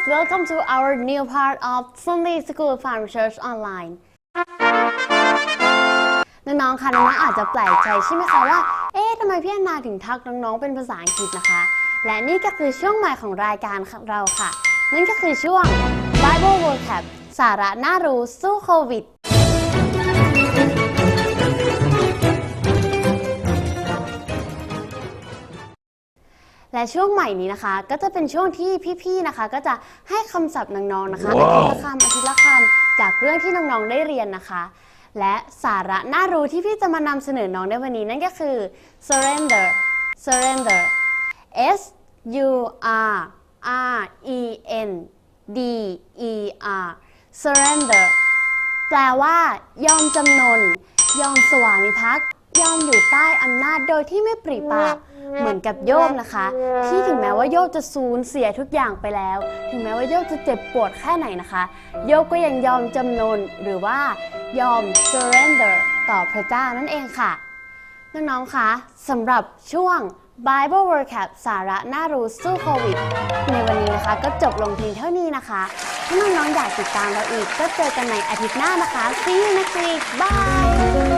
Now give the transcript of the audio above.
guys, welcome to our new part of Sunday School Farm Church Online. น้องๆ ค่ะน้องๆ อาจจะแปลกใจใช่ไหมคะว่า เอ๊ะทำไมพี่แอนนาถึงทักน้องๆ เป็นภาษาอังกฤษนะคะ และนี่ก็คือช่วงใหม่ของรายการเราค่ะ นั่นก็คือช่วง Bible Vocab สาระน่ารู้สู้โควิด และช่วงใหม่นี้นะคะ ก็จะเป็นช่วงที่พี่ๆนะคะ ก็จะให้คำศัพท์น้องๆนะคะอาทิตย์ละคำอาทิตย์ละคำจากเรื่องที่น้องๆได้เรียนนะคะ และสาระน่ารู้ที่พี่จะมานำเสนอน้องในวันนี้นั่นก็คือ surrender surrender S U R R E N D E R surrender แปลว่ายอมจำนน ยอมสวามิภักดิ์ ยอมอยู่ใต้อำนาจโดยที่ไม่ปริปากเหมือนกับโยมนะคะ ที่ถึงแม้ว่าโยบจะสูญเสียทุกอย่างไปแล้ว ถึงแม้ว่าโยบจะเจ็บปวดแค่ไหนนะคะ โยบก็ยังยอมจำนนหรือว่ายอม surrender ต่อพระเจ้านั่นเองค่ะ น้องๆคะสำหรับช่วง Bible Vocab สาระน่ารู้สู้โควิด ในวันนี้นะคะก็จบลงเพียงเท่านี้นะคะ ถ้าน้องๆอยากติดตามเราอีก ก็เจอกันในอาทิตย์หน้านะคะ See you next week bye